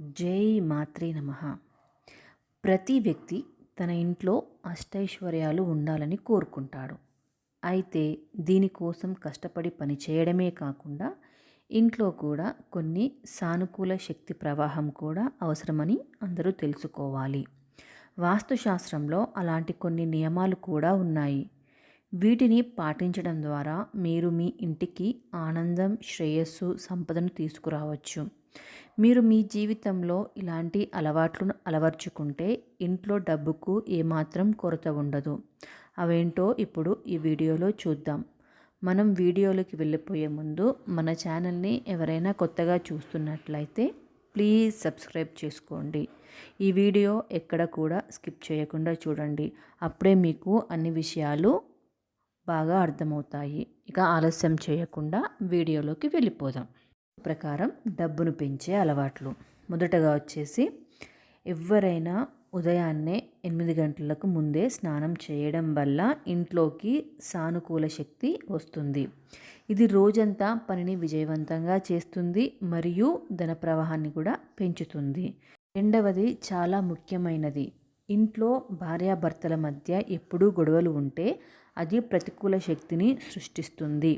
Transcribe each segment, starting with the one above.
జై మాత్రే నమ. ప్రతి వ్యక్తి తన ఇంట్లో అష్టైశ్వర్యాలు ఉండాలని కోరుకుంటాడు. అయితే దీనికోసం కష్టపడి పని చేయడమే కాకుండా ఇంట్లో కూడా కొన్ని సానుకూల శక్తి ప్రవాహం కూడా అవసరమని అందరూ తెలుసుకోవాలి. వాస్తుశాస్త్రంలో అలాంటి కొన్ని నియమాలు కూడా ఉన్నాయి. వీటిని పాటించడం ద్వారా మీరు మీ ఇంటికి ఆనందం శ్రేయస్సు సంపదను తీసుకురావచ్చు. మీరు మీ జీవితంలో ఇలాంటి అలవాట్లను అలవర్చుకుంటే ఇంట్లో డబ్బుకు ఏమాత్రం కొరత ఉండదు. అవేంటో ఇప్పుడు ఈ వీడియోలో చూద్దాం. మనం వీడియోలోకి వెళ్ళిపోయే ముందు మన ఛానల్ని ఎవరైనా కొత్తగా చూస్తున్నట్లయితే ప్లీజ్ సబ్స్క్రైబ్ చేసుకోండి. ఈ వీడియో ఎక్కడ కూడా స్కిప్ చేయకుండా చూడండి. అప్పుడే మీకు అన్ని విషయాలు బాగా అర్థమవుతాయి. ఇక ఆలస్యం చేయకుండా వీడియోలోకి వెళ్ళిపోదాం. ప్రకారం డబ్బును పెంచే అలవాట్లు. మొదటగా వచ్చేసి ఎవరైనా ఉదయాన్నే ఎనిమిది గంటలకు ముందే స్నానం చేయడం వల్ల ఇంట్లోకి సానుకూల శక్తి వస్తుంది. ఇది రోజంతా పనిని విజయవంతంగా చేస్తుంది మరియు ధన ప్రవాహాన్ని కూడా పెంచుతుంది. రెండవది చాలా ముఖ్యమైనది. ఇంట్లో భార్యాభర్తల మధ్య ఎప్పుడూ గొడవలు ఉంటే అది ప్రతికూల శక్తిని సృష్టిస్తుంది.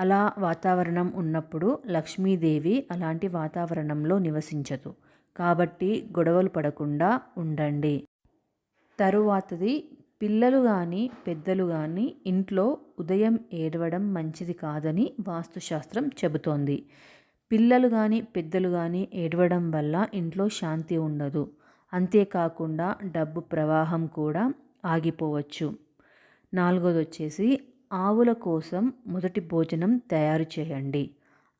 అలా వాతావరణం ఉన్నప్పుడు లక్ష్మీదేవి అలాంటి వాతావరణంలో నివసించదు. కాబట్టి గొడవలు పడకుండా ఉండండి. తరువాతది పిల్లలు కానీ పెద్దలు కానీ ఇంట్లో ఉదయం ఏడవడం మంచిది కాదని వాస్తుశాస్త్రం చెబుతోంది. పిల్లలు కానీ పెద్దలు కానీ ఏడవడం వల్ల ఇంట్లో శాంతి ఉండదు. అంతేకాకుండా డబ్బు ప్రవాహం కూడా ఆగిపోవచ్చు. నాలుగోది వచ్చేసి ఆవుల కోసం మొదటి భోజనం తయారు చేయండి.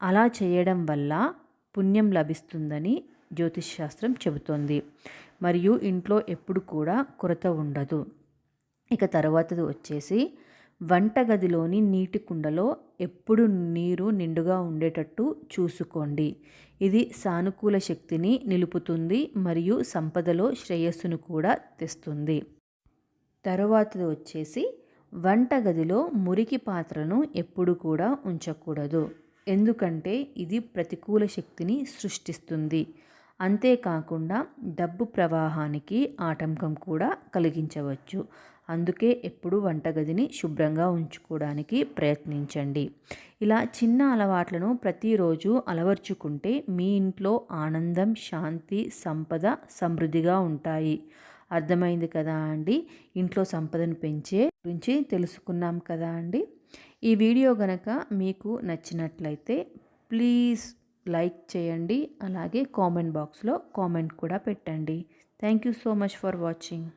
అలా చేయడం వల్ల పుణ్యం లభిస్తుందని జ్యోతిష్ శాస్త్రం చెబుతోంది. మరియు ఇంట్లో ఎప్పుడు కూడా కొరత ఉండదు. ఇక తర్వాతది వచ్చేసి వంటగదిలోని నీటి కుండలో ఎప్పుడు నీరు నిండుగా ఉండేటట్టు చూసుకోండి. ఇది సానుకూల శక్తిని నిలుపుతుంది మరియు సంపదలో శ్రేయస్సును కూడా తెస్తుంది. తరువాతది వచ్చేసి వంటగదిలో మురికి పాత్రను ఎప్పుడు కూడా ఉంచకూడదు. ఎందుకంటే ఇది ప్రతికూల శక్తిని సృష్టిస్తుంది. అంతేకాకుండా డబ్బు ప్రవాహానికి ఆటంకం కూడా కలిగించవచ్చు. అందుకే ఎప్పుడు వంటగదిని శుభ్రంగా ఉంచుకోవడానికి ప్రయత్నించండి. ఇలా చిన్న అలవాట్లను ప్రతిరోజు అలవర్చుకుంటే మీ ఇంట్లో ఆనందం శాంతి సంపద సమృద్ధిగా ఉంటాయి. అర్థమైంది కదా అండి? ఇంట్లో సంపదను పెంచే గురించి తెలుసుకున్నాం కదా అండి. ఈ వీడియో గనక మీకు నచ్చినట్లయితే ప్లీజ్ లైక్ చేయండి. అలాగే కామెంట్ బాక్స్లో కామెంట్ కూడా పెట్టండి. Thank you so much for watching.